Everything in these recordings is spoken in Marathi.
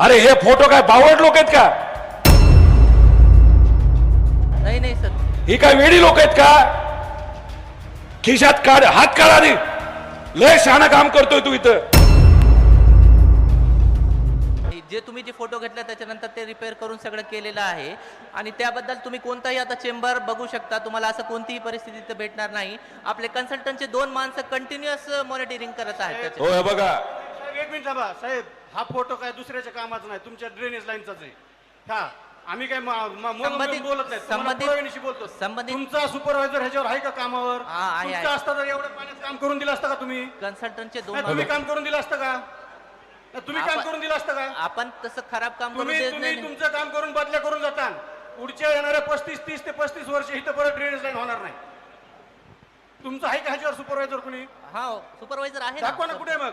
अरे हे फोटो काय बावट लोक आहेत का? नाही नाही सर. ही काय वेडी लोक आहेत का? खिशात काढ हात काढ आधी लय शहाणा काम करतोय तू इथं. जे तुम्ही जे फोटो घेतले त्याच्यानंतर ते रिपेअर करून सगळं केलेलं आहे. आणि त्याबद्दल तुम्ही कोणताही आता चेंबर बघू शकता. तुम्हाला असं कोणतीही परिस्थिती इथं भेटणार नाही. आपले कन्सल्टंटचे दोन माणसं कंटिन्युअस मॉनिटरिंग करत आहेत. त्याचे हो हे बघा. मिनिट थांबा साहेब हा फोटो काय दुसऱ्याच्या कामाचा नाही तुमच्या ड्रेनेज लाईनचाच आहे. हा आम्ही काय म- संबंधित- बोलत नाही तुम्हाला संबंधित- पुराव्यानिशी बोलतो. संबंधित- तुमचा सुपरवायझर ह्याच्यावर आहे का कामावर? हा, आहे, तुमचं आहे. असतं तर एवढ्या पाण्यात काम करून दिलं असतं का तुम्ही? कन्सल्टंटचे दोन नाही, तुम्ही माणसं. काम करून दिलं असतं का? नाही, तुम्ही काम आपण- करून दिलं असतं का? आपण तसं खराब काम करू तुम्ही देत तुम्ही नाही. तुमचं काम करून बदल्या करून जाता पुढच्या येणाऱ्या पस्तीस तीस ते पस्तीस वर्ष इथं परत ड्रेनेज लाईन होणार नाही. तुमचं आहे का ह्याच्यावर सुपरवायझर कुणी? हा सुपरवायझर आहे दाखवा ना कुठे मग.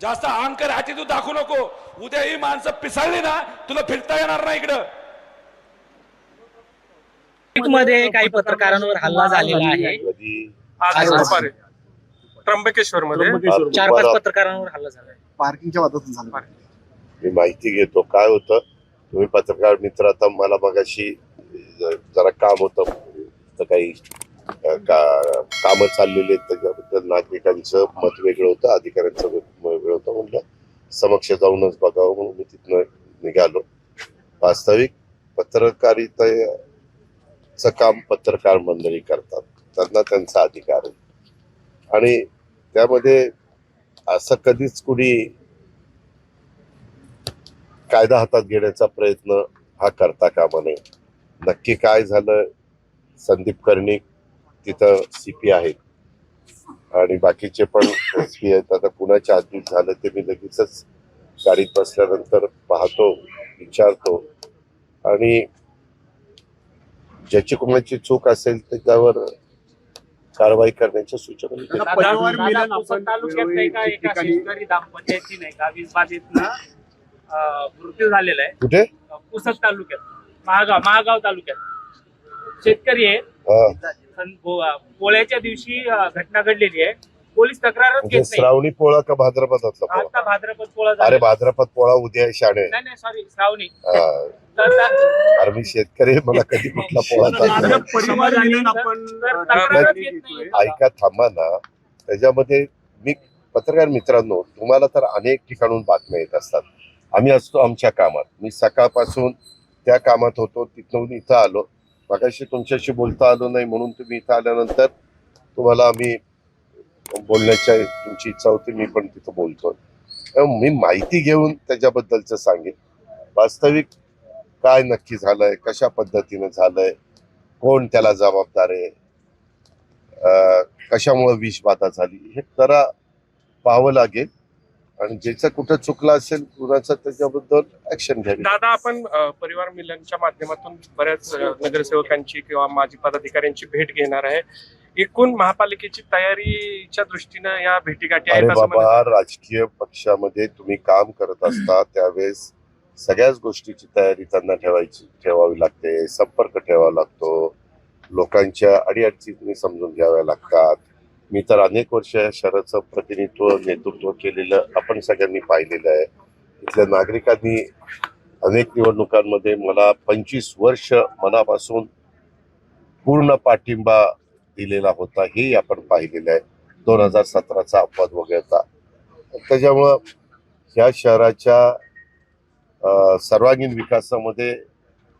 जास्त अहंकार हाती तू दाखवू नको. उद्या ही माणसं पिसाळली ना तुला फिरता येणार नाही इकडं. मध्ये काही पत्रकारांवर हल्ला झालेला आहे. कधी आज दुपारी त्र्यंबकेश्वर मध्ये. चार पाच पत्रकारांवर हल्ला झालाय पार्किंगच्या वादातून झालं. मी माहिती घेतो. काय होतं? तुम्ही पत्रकार मित्र आता मला मगाशी जरा काम होतं. तर काही कामं चाललेली आहेत त्याच्याबद्दल नागरिकांचं मत वेगळं होतं अधिकाऱ्यांचं होतं म्हणलं. समक्ष जाऊनच बघावं म्हणून मी तिथनं निघालो. वास्तविक पत्रकारितेचं काम पत्रकार मंडळी करतात. त्यांना त्यांचा अधिकार आहे. आणि त्यामध्ये असं कधीच कुणी कायदा हातात घेण्याचा प्रयत्न हा करता कामा नये. नक्की काय झालं? संदीप कर्णिक तिथं सीपी आहेत. आणि बाकीचे पण एसपी आहेत. आता कुणाच्या आधीत झालं ते मी लगेचच गाडीत बसल्यानंतर पाहतो विचारतो. आणि ज्याची कुणाची चूक असेल त्याच्यावर कारवाई करण्याच्या सूचना मृत्यू झालेला आहे. कुठे? पुसद तालुक्यात. महागाव महागाव तालुक्यात. शेतकरी आहे पोळ्याच्या दिवशी घटना घडलेली आहे पोलीस म्हणजे नाही श्रावणी पोळा का भाद्रपदातला भाद्रपद पोळा अरे भाद्रपद पोळा उद्या नाही नाही सॉरी श्रावणी हा. अरे मी शेतकरी मला कधी कुठला पोळा हे. ऐका थांबा ना त्याच्यामध्ये मी पत्रकार मित्रांनो तुम्हाला तर अनेक ठिकाणून बातम्या येत असतात आम्ही असतो आमच्या कामात मी सकाळपासून त्या कामात होतो तिथून इथं आलो मगाशी तुमच्याशी बोलता आलो नाही म्हणून तुम्ही इथं आल्यानंतर तुम्हाला आम्ही बोलण्याच्या तुमची इच्छा होती मी पण तिथं बोलतो मी माहिती घेऊन त्याच्याबद्दलचं सांगेन. वास्तविक काय नक्की झालंय कशा पद्धतीनं झालंय कोण त्याला जबाबदार आहे कशामुळे विषबाधा झाली हे जरा पाहावं लागेल. आणि ज्याचं कुठं चुकलं असेल कुणाचं त्याच्याबद्दल ऍक्शन घ्यावी. दादा आपण अ, परिवार मिलनच्या माध्यमातून बऱ्याच अ, नगरसेवकांची किंवा माजी पदाधिकाऱ्यांची भेट घेणार आहे. एकूण महापालिकेची तयारीच्या दृष्टीनं या भेटीगाठी अरे आहेत असं बाबा राजकीय पक्षामध्ये तुम्ही काम करत असता त्यावेळेस सगळ्याच गोष्टीची तयारी त्यांना ठेवायची ठेवावी लागते संपर्क ठेवावा लागतो. लोकांच्या अडीअडचणी समजून घ्याव्या लागतात. मी तर अनेक वर्ष या शहराचं प्रतिनिधित्व नेतृत्व केलेलं आपण सगळ्यांनी पाहिलेलं आहे. इथल्या नागरिकांनी अनेक निवडणुकांमध्ये मला पंचवीस वर्ष मनापासून पूर्ण पाठिंबा दिलेला होता हेही आपण पाहिलेलं आहे. दोन हजार सतराचा अपवाद वगळता. त्याच्यामुळं ह्या शहराच्या सर्वांगीण विकासामध्ये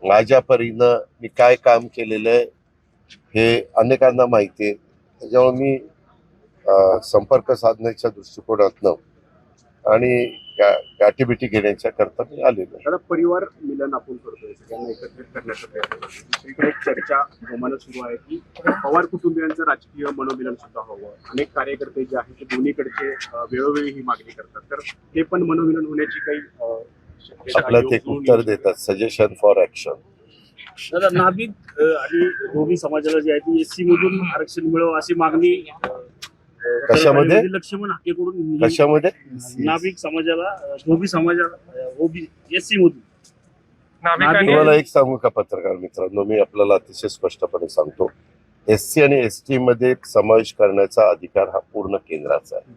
माझ्या परीनं मी काय काम केलेलं आहे हे अनेकांना माहिती आहे. त्याच्यामुळे मी संपर्क साधण्याच्या दृष्टिकोनातनं आणि गाठीबिटी घेण्याच्या करता मी आलेलो परिवार मिलन आपण करतोय सगळ्यांना एकत्रित करण्याचा प्रयत्न करतोय. दुसरीकडे एक चर्चा जोमानं सुरू आहे की पवार कुटुंबियांचं राजकीय मनोमिलन सुद्धा हवं. अनेक कार्यकर्ते जे आहेत ते दोन्हीकडचे वेळोवेळी ही मागणी करतात. तर ते पण मनोमिलन होण्याची काही अं, शक्यता आपलं योग ते उत्तर. देतात. सजेशन फॉर ऍक्शन दादा नाभिक आणि धोबी समाजाला जे आहे ती एससी मधून आरक्षण मिळव अशी मागणी कशामध्ये? राष्ट्रवादी लक्ष्मण हाकेकडून कशामध्ये? नाभिक समाजाला धोबी समाजाला ओबी एससी मधून तुम्हाला एक सांगू का पत्रकार मित्रांनो? मी आपल्याला अतिशय स्पष्टपणे सांगतो. एस सी आणि एस टी मध्ये समावेश करण्याचा अधिकार हा पूर्ण केंद्राचा आहे.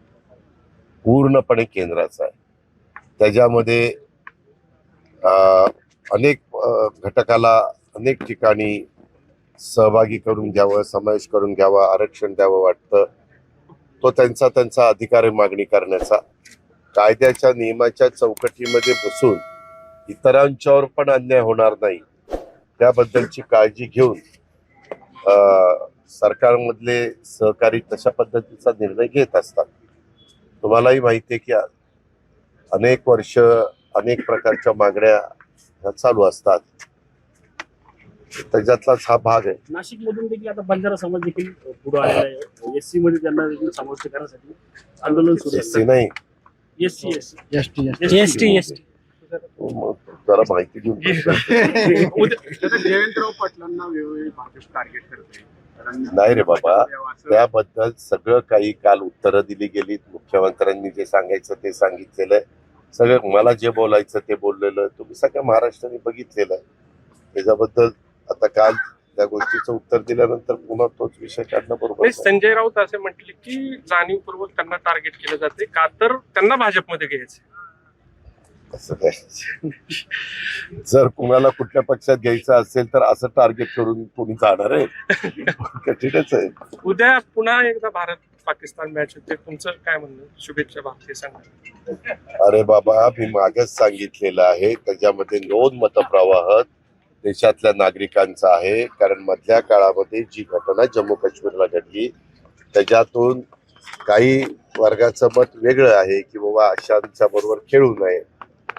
पूर्णपणे केंद्राचा आहे. त्याच्यामध्ये अनेक घटकाला अनेक ठिकाणी सहभागी करून घ्यावं समावेश करून घ्यावा आरक्षण द्यावं वाटतं. तो त्यांचा त्यांचा अधिकार आहे मागणी करण्याचा. कायद्याच्या नियमाच्या चौकटीमध्ये बसून इतरांच्यावर पण अन्याय होणार नाही. त्याबद्दलची काळजी घेऊन सरकारमधले सहकारी तशा पद्धतीचा निर्णय घेत असतात. तुम्हालाही माहिती आहे की अनेक वर्ष अनेक प्रकारच्या मागण्या ह्या चालू असतात. त्याच्यातलाच हा भाग आहे. नाशिक मधून देखील आता बंजारा समाज देखील पुढे आलेला आहे. एससी मध्ये त्यांना देखील समाविष्ट करण्यासाठी आंदोलन सुरू एससी नाही. एससी एसटी एसटी जरा माहिती घेऊन जयवंतराव पाटलांना वेळोवेळी भाजप टार्गेट करते. कारण नाही रे बाबा. त्याबद्दल सगळं काही काल उत्तरं दिली गेली मुख्यमंत्र्यांनी जे सांगायचं ते सांगितलेलं आहे. सगळं मला जे बोलायचं ते बोललेलं तुम्ही सगळ्या महाराष्ट्राने बघितलेलं आहे. त्याच्याबद्दल आता काल त्या गोष्टीचं उत्तर दिल्यानंतर पुन्हा तोच विषय काढणं बरोबर. संजय राऊत असे म्हटले की जाणीवपूर्वक त्यांना टार्गेट केलं जाते का तर त्यांना भाजपमध्ये घ्यायचे. असं काय जर कुणाला कुठल्या पक्षात घ्यायचं असेल तर असं टार्गेट करून कोणी जाणार आहे? कठीणच आहे. उद्या पुन्हा एकदा भारत पाकिस्तान मॅच होते. तुमचं काय म्हणणं? शुभेच्छा भारतीय संघाला अरे बाबा मी मागच सांगितलेलं आहे. त्याच्यामध्ये दोन मतप्रवाह देशातल्या नागरिकांचा आहे. कारण मधल्या काळामध्ये जी घटना जम्मू काश्मीरला घडली त्याच्यातून काही वर्गाचं मत वेगळं आहे की बाबा अशांच्या बरोबर खेळू नये.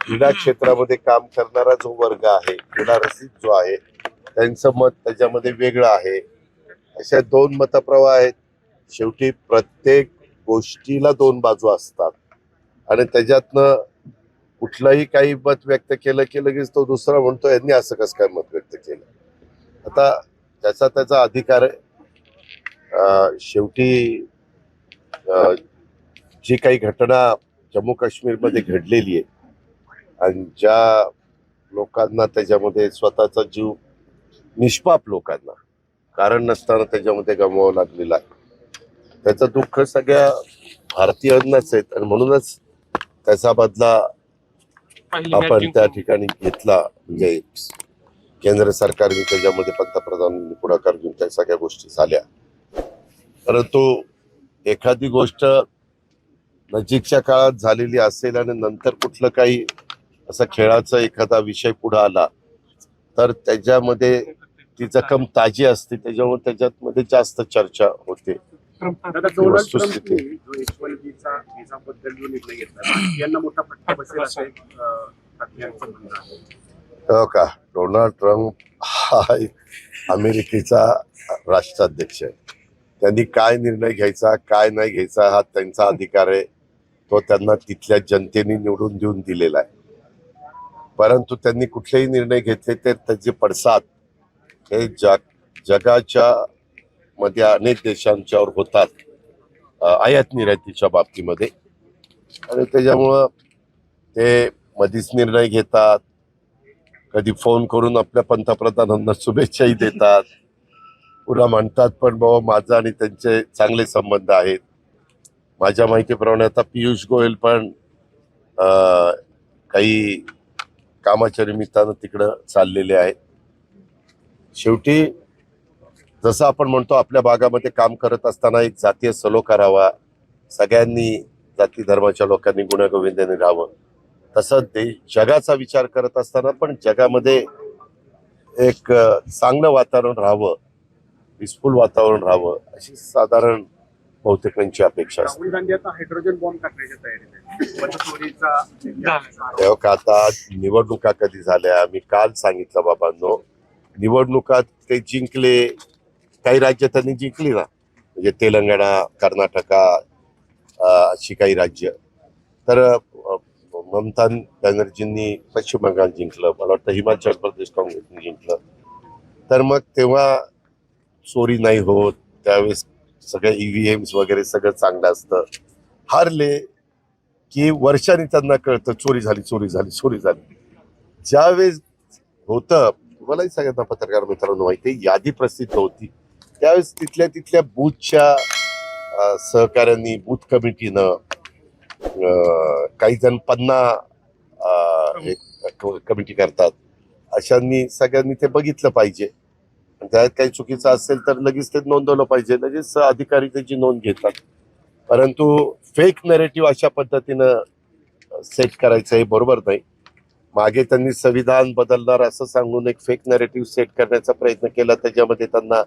क्रीडा क्षेत्रामध्ये काम करणारा जो वर्ग आहे क्रीडा रसिक जो आहे त्यांचं मत त्याच्यामध्ये वेगळं आहे. अशा दोन मतप्रवाह आहेत. शेवटी प्रत्येक गोष्टीला दोन बाजू असतात. आणि त्याच्यातनं कुठलंही काही मत व्यक्त केलं की लगेच तो दुसरा म्हणतो यांनी असं कसं काय मत व्यक्त केलं? आता त्याचा त्याचा अधिकार आहे. शेवटी जी काही घटना जम्मू काश्मीरमध्ये घडलेली आहे आणि ज्या लोकांना त्याच्यामध्ये स्वतःचा जीव निष्पाप लोकांना कारण नसताना त्याच्यामध्ये गमवावं लागलेलं आहे. त्याचं दुःख सगळ्या भारतीयांनाच आहेत आणि म्हणूनच त्याचा बदला आपण त्या ठिकाणी घेतला. म्हणजे केंद्र सरकारने त्याच्यामध्ये पंतप्रधानांनी पुढाकार घेऊन त्या सगळ्या गोष्टी झाल्या. परंतु एखादी गोष्ट नजीकच्या काळात झालेली असेल आणि नंतर कुठलं काही असं खेळाचा एखादा विषय पुढे आला तर त्याच्यामध्ये ती जखम ताजी असते. त्याच्यामुळे त्याच्यात मध्ये जास्त चर्चा होते. वस्तुस्थिती. ट्रम्पने जो निर्णय घेतला यांना मोठा फटका बसेल असं एक म्हणणं आहे. हो का? डोनाल्ड ट्रम्प हा एक अमेरिकेचा राष्ट्राध्यक्ष आहे. त्यांनी काय निर्णय घ्यायचा काय नाही घ्यायचा हा त्यांचा अधिकार आहे. तो त्यांना तिथल्या जनतेने निवडून देऊन दिलेला आहे. परंतु त्यांनी कुठलेही निर्णय घेतले ते त्याचे पडसाद हे जग जगाच्या मध्ये अनेक देशांच्यावर होतात. आयात निर्यातीच्या बाबतीमध्ये. आणि त्याच्यामुळं ते मधीच निर्णय घेतात. कधी फोन करून आपल्या पंतप्रधानांना शुभेच्छाही देतात. पुन्हा म्हणतात पण बाबा माझा आणि त्यांचे चांगले संबंध आहेत. माझ्या माहितीप्रमाणे आता पियुष गोयल पण काही कामाच्या निमित्तानं तिकडं चाललेले आहेत. शेवटी जसं आपण म्हणतो आपल्या भागामध्ये काम करत असताना एक जातीय सलो करावा सगळ्यांनी जाती धर्माच्या लोकांनी गुण्यागोविंदाने राहावं. तसं ते जगाचा विचार करत असताना पण जगामध्ये एक चांगलं वातावरण राहावं. पीसफुल वातावरण राहावं. अशी साधारण बहुतेकांची अपेक्षा असते. गांधी आता हायड्रोजन बॉम्ब टाकण्याच्या निवडणुका कधी झाल्या? मी काल सांगितलं बाबांनो निवडणुकात ते जिंकले काही राज्य त्यांनी जिंकली ना. म्हणजे तेलंगणा कर्नाटका अशी काही राज्य. तर ममता बॅनर्जींनी पश्चिम बंगाल जिंकलं. मला वाटतं हिमाचल प्रदेश काँग्रेसने जिंकलं. तर मग तेव्हा चोरी नाही होत. त्यावेळेस सगळं ईव्हीएम्स वगैरे सगळं चांगलं असतं. हारले की वर्षाने त्यांना कळतं चोरी झाली चोरी झाली चोरी झाली. ज्यावेळेस होतं मलाही सगळ्यांना पत्रकार मित्रांनो माहिती आहे, यादी प्रसिद्ध होती. त्यावेळेस तिथल्या तिथल्या बूथच्या सहकाऱ्यांनी बूथ कमिटीनं काही जण पन्ना हे क- कमिटी करतात. अशांनी सगळ्यांनी ते बघितलं पाहिजे. आणि त्यात काही चुकीचं असेल तर लगेच ते नोंदवलं पाहिजे. लगेच अधिकारी त्याची नोंद घेतात. परंतु फेक नरेटिव्ह अशा पद्धतीनं सेट करायचं हे बरोबर नाही. मागे त्यांनी संविधान बदलणार असं सांगून एक फेक नरेटिव्ह सेट करण्याचा प्रयत्न केला. त्याच्यामध्ये त्यांना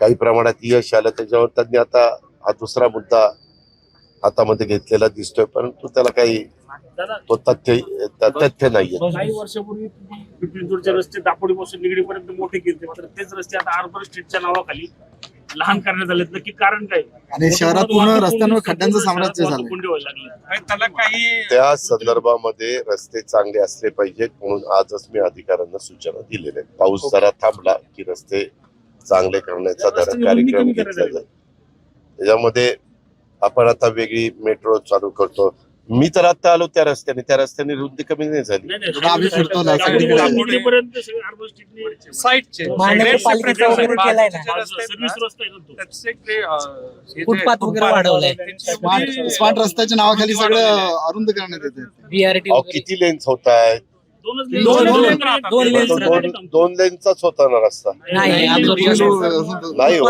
काही प्रमाणात यश आलं त्याच्यावर त्यांनी आता हा दुसरा मुद्दा हातामध्ये घेतलेला दिसतोय परंतु त्याला काही तो तथ्य तथ्य नाहीये. काही वर्षापूर्वी तुम्ही पिंपरी रस्ते दापोडीपासून निगडीपर्यंत मोठे केले मात्र तेच रस्ते आता आर्बर स्ट्रीटच्या नावाखाली लहान करण्यात आलेत. नक्की कारण काय? आणि शहरात पूर्ण रस्त्यांवर खड्ड्यांचं साम्राज्य आणि त्याला काही त्या संदर्भामध्ये रस्ते चांगले असले पाहिजेत म्हणून आजच मी अधिकाऱ्यांना सूचना दिलेल्या आहेत. पाऊस जरा थांबला की रस्ते चांगले करण्याचा कार्यक्रम घेतला जाईल त्याच्यामध्ये आपण आता वेगळी मेट्रो चालू करतो. मी तर आता आलो त्या रस्त्याने. त्या रस्त्याने रुंदी कमी नाही झाली. स्मार्ट रस्त्याच्या नावाखाली सगळं अरुंद करण्यात येते किती लेन्स होत आहेत दोन- दोन- लेनचाच होता ना रस्ता. नाही, हो.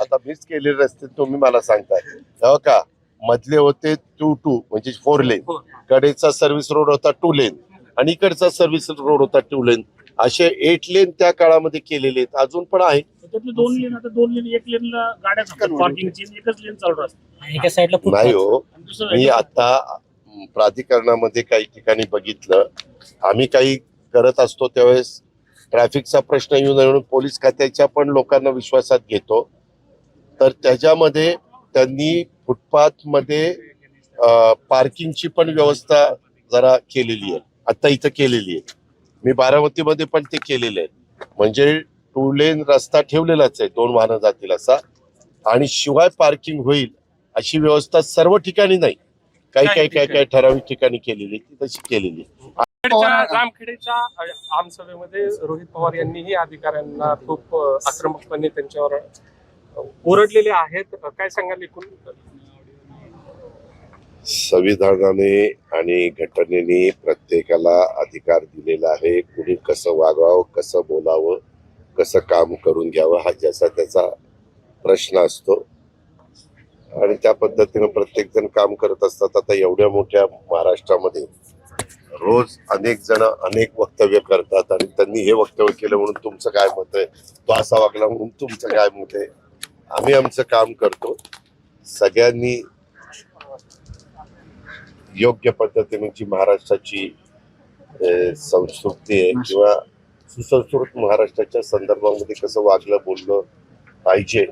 आता मीच केलेले रस्ते तुम्ही मला सांगताय. तेव्हा का? मधले होते टू टू म्हणजे फोर लेन हो. कडेचा सर्व्हिस रोड होता टू लेन आणि इकडचा सर्व्हिस रोड होता टू लेन असे एट लेन त्या काळामध्ये केलेले आहेत. अजून पण आहे. त्यातले दोन लेन आता दोन लेन एक लेनला गाड्या थांबतात. पार्किंगची आणि एकच लेन चालू असते आणि एका साईडला नाही हो. मी आता प्राधिकरणामध्ये काही ठिकाणी बघितलं आम्ही काही करत असतो त्यावेळेस ट्रॅफिकचा प्रश्न येऊ नये म्हणून पोलीस खात्याच्या पण लोकांना विश्वासात घेतो. तर त्याच्यामध्ये त्यांनी फुटपाथमध्ये पार्किंगची पण व्यवस्था जरा केलेली आहे. आता इथं केलेली आहे. मी बारामतीमध्ये पण ते केलेलं आहे. म्हणजे टू लेन रस्ता ठेवलेलाच आहे दोन वाहनं जातील असा. आणि शिवाय पार्किंग होईल अशी व्यवस्था सर्व ठिकाणी नाही. काही काही काही काही ठराविक ठिकाणी केलेली आहे, ती तशी केलेली अ, आमसभेमध्ये रोहित पवार यांनीही अधिकाऱ्यांना खूप आक्रमकपणे त्यांच्यावर ओरडलेले आहेत. काय सांगाल एकूण? संविधानाने आणि घटनेने प्रत्येकाला अधिकार दिलेला आहे. कुणी कसं वागावं कसं बोलावं कसं काम करून घ्यावं हा ज्याचा त्याचा प्रश्न असतो. आणि त्या पद्धतीनं प्रत्येक जण काम करत असतात. आता एवढ्या मोठ्या महाराष्ट्रामध्ये रोज अनेक जण अनेक वक्तव्य करतात आणि त्यांनी हे वक्तव्य केलं म्हणून तुमचं काय मत आहे? तो असा वागला म्हणून तुमचं काय मत आहे? आम्ही आमचं काम करतो. सगळ्यांनी योग्य पद्धतीने जी महाराष्ट्राची संस्कृती आहे किंवा सुसंस्कृत महाराष्ट्राच्या संदर्भामध्ये कसं वागलं बोललं पाहिजे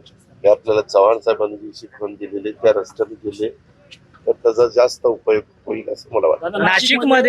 हे आपल्याला चव्हाण साहेबांनी शिकवण दिलेली त्या रस्त्याने गेले तर त्याचा जास्त उपयोग होईल असं मला वाटतं. नाशिकमध्ये